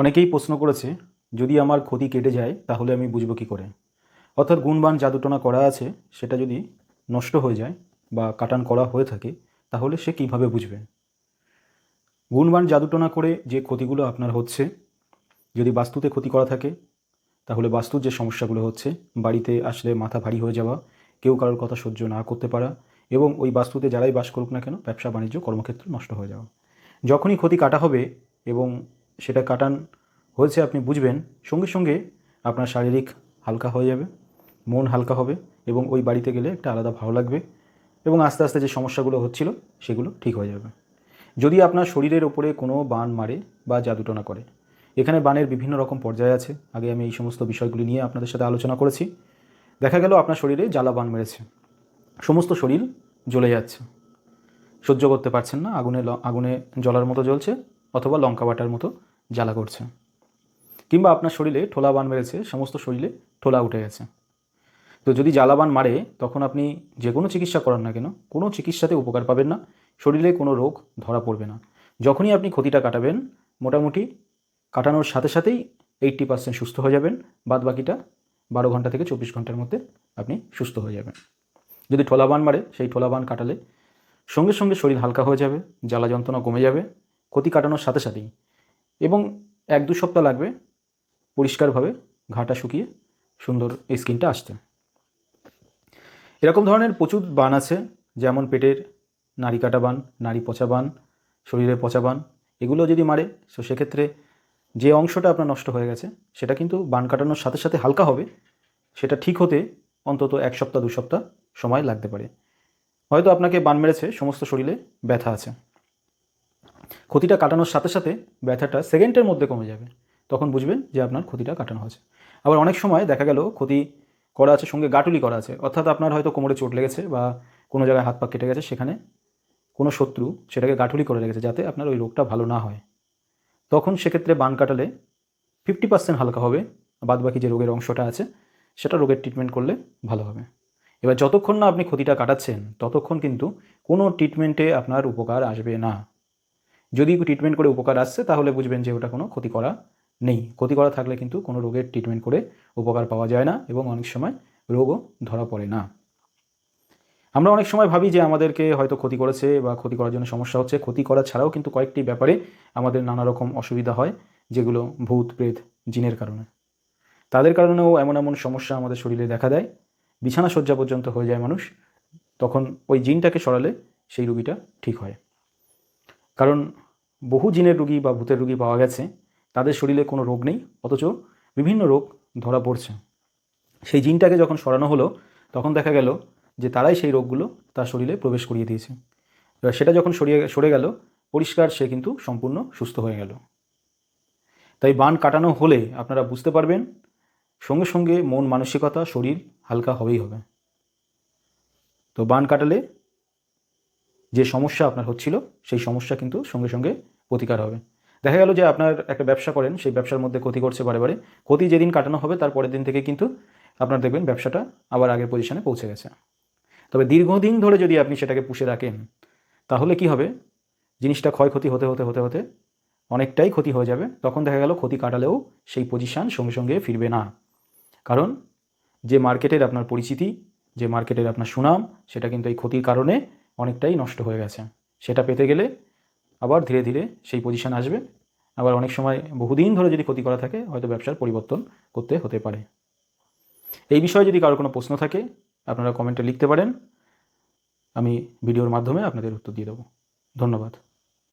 অনেকেই প্রশ্ন করেছে, যদি আমার ক্ষতি কেটে যায়, তাহলে আমি বুঝব কী করে? অর্থাৎ গুণবান জাদুটনা করা আছে, সেটা যদি নষ্ট হয়ে যায় বা কাটান করা হয়ে থাকে, তাহলে সে কীভাবে বুঝবে? গুণবান জাদুটনা করে যে ক্ষতিগুলো আপনার হচ্ছে, যদি বাস্তুতে ক্ষতি করা থাকে, তাহলে বাস্তুর যে সমস্যাগুলো হচ্ছে, বাড়িতে আসলে মাথা ভারী হয়ে যাওয়া, কেউ কারোর কথা সহ্য না করতে পারা এবং ওই বাস্তুতে যারাই বাস করুক না কেন ব্যবসা বাণিজ্য কর্মক্ষেত্র নষ্ট হয়ে যাওয়া। যখনই ক্ষতি কাটা হবে এবং সেটা কাটান, হয়েছে আপনি বুঝবেন, সঙ্গে সঙ্গে আপনার শারীরিক হালকা হয়ে যাবে, মন হালকা হবে এবং ওই বাড়িতে গেলে একটা আলাদা ভালো লাগবে এবং আস্তে আস্তে যে সমস্যাগুলো হচ্ছিল সেগুলো ঠিক হয়ে যাবে। যদি আপনার শরীরের ওপরে কোনো বান মারে বা জাদুটনা করে, এখানে বানের বিভিন্ন রকম পর্যায় আছে, আগে আমি এই সমস্ত বিষয়গুলি নিয়ে আপনাদের সাথে আলোচনা করেছি, দেখা গেল আপনার শরীরে জ্বালা বান মেরেছে, সমস্ত শরীর জ্বলে যাচ্ছে, সহ্য করতে পারছেন না, আগুনে আগুনে জ্বলার মতো জ্বলছে অথবা লঙ্কা বাটার মতো জ্বালা করছে। কিংবা আপনার শরীরে ঠোলা বান মেরেছে, সমস্ত শরীরে ঠোলা উঠে গেছে। তো যদি জ্বালাবান মারে, তখন আপনি যে কোনো চিকিৎসা করান না কেন, কোনো চিকিৎসাতে উপকার পাবেন না, শরীরে কোনো রোগ ধরা পড়বে না। যখনই আপনি ক্ষতিটা কাটাবেন, মোটামুটি কাটানোর সাথে সাথেই এইট্টি পার্সেন্ট সুস্থ হয়ে যাবেন বাদ বাকিটা বারো ঘণ্টা থেকে চব্বিশ ঘণ্টার মধ্যে আপনি সুস্থ হয়ে যাবেন। যদি ঠোলাবান মারে, সেই ঠোলাবান কাটালে সঙ্গে সঙ্গে শরীর হালকা হয়ে যাবে, জ্বালা যন্ত্রণা কমে যাবে, ক্ষতি কাটানোর সাথে সাথেই এবং এক দু সপ্তাহ লাগবে পরিষ্কারভাবে ঘাটা শুকিয়ে সুন্দর স্কিনটা আসতে। এরকম ধরনের প্রচুর বান আছে, যেমন পেটের নাড়ি কাটা বান, নাড়ি পচা বান, শরীরে পচা বান, এগুলো যদি মারে, তো সেক্ষেত্রে যে অংশটা আপনার নষ্ট হয়ে গেছে, সেটা কিন্তু বান কাটানোর সাথে সাথে হালকা হবে, সেটা ঠিক হতে অন্তত এক সপ্তাহ, দু সপ্তাহ সময় লাগতে পারে। হয়তো আপনাকে বান মেরেছে, সমস্ত শরীরে ব্যথা আছে। ক্ষতিটা কাটানোর সাথে সাথে ব্যথাটা সেকেন্ডের মধ্যে কমে যাবে। তখন বুঝবেন যে আপনার ক্ষতিটা কাটানো হয়েছে। আবার অনেক সময় দেখা গেল ক্ষতি করা আছে, সঙ্গে গাটুলি করা আছে। অর্থাৎ আপনার হয়তো কোমরে চোট লেগেছে বা কোনো জায়গায় হাত পা কেটে গেছে, সেখানে কোনো শত্রু সেটাকে গাঠুলি করে রেখেছে যাতে আপনার ওই রোগটা ভালো না হয়। তখন সেক্ষেত্রে বান কাটালে ফিফটি পার্সেন্ট হালকা হবে বাদ বাকি যে রোগের অংশটা আছে, সেটা রোগের ট্রিটমেন্ট করলে ভালো হবে। এবার যতক্ষণ না আপনি ক্ষতিটা কাটাচ্ছেন, ততক্ষণ কিন্তু কোনো ট্রিটমেন্টে আপনার উপকার আসবে না। যদি ট্রিটমেন্ট করে উপকার আসছে, তাহলে বুঝবেন যে ওটা কোনো ক্ষতি করা নেই। ক্ষতি করা থাকলে কিন্তু কোনো রোগের ট্রিটমেন্ট করে উপকার পাওয়া যায় না এবং অনেক সময় রোগও ধরা পড়ে না। আমরা অনেক সময় ভাবি যে আমাদেরকে হয়তো ক্ষতি করেছে বা ক্ষতি করার জন্য সমস্যা হচ্ছে। ক্ষতি করা ছাড়াও কিন্তু কয়েকটি ব্যাপারে আমাদের নানা রকম অসুবিধা হয়, যেগুলো ভূত, প্রেত, জিনের কারণে। তাদের কারণেও এমন এমন সমস্যা আমাদের শরীরে দেখা দেয়। বিছানা শয্যা পর্যন্ত হয়ে যায় মানুষ, তখন ওই জিনটাকে সরালে সেই রুগীটা ঠিক হয়। কারণ বহু জিনের রুগী বা ভূতের রুগী পাওয়া গেছে, তাদের শরীরে কোনো রোগ নেই, অথচ বিভিন্ন রোগ ধরা পড়ছে। সেই জিনটাকে যখন সরানো হলো, তখন দেখা গেল যে তারাই সেই রোগগুলো তার শরীরে প্রবেশ করিয়ে দিয়েছে। এবার সেটা যখন সরিয়ে সরে গেল, পরিষ্কার সে কিন্তু সম্পূর্ণ সুস্থ হয়ে গেল। তাই বান কাটানো হলে আপনারা বুঝতে পারবেন, সঙ্গে সঙ্গে মন মানসিকতা, শরীর হালকা হবেই হবে। তো বান কাটালে যে সমস্যা আপনার হচ্ছিল, সেই সমস্যা কিন্তু সঙ্গে সঙ্গে প্রতিকার হবে। দেখা গেল যে আপনার একটা ব্যবসা করেন, সেই ব্যবসার মধ্যে ক্ষতি করছে বারে বারে। ক্ষতি যেদিন কাটানো হবে, তার পরের দিন থেকে কিন্তু আপনার দেখবেন ব্যবসাটা আবার আগের পজিশনে পৌঁছে গেছে। তবে দীর্ঘদিন ধরে যদি আপনি সেটাকে পুষে রাখেন, তাহলে কি হবে? জিনিসটা ক্ষয়ক্ষতি হতে হতে হতে হতে অনেকটাই ক্ষতি হয়ে যাবে। তখন দেখা গেল ক্ষতি কাটালেও সেই পজিশান সঙ্গে সঙ্গে ফিরবে না। কারণ যে মার্কেটের আপনার পরিচিতি, যে মার্কেটের আপনার সুনাম, সেটা কিন্তু এই ক্ষতির কারণে অনেকটাই নষ্ট হয়ে গেছে। সেটা পেতে গেলে আবার ধীরে ধীরে সেই পজিশান আসবে। আবার অনেক সময় বহুদিন ধরে যদি ক্ষতি করা থাকে, হয়তো ব্যবসার পরিবর্তন করতে হতে পারে। এই বিষয়ে যদি কারোর কোনো প্রশ্ন থাকে, আপনারা কমেন্টে লিখতে পারেন। আমি ভিডিওর মাধ্যমে আপনাদের উত্তর দিয়ে দেবো। ধন্যবাদ।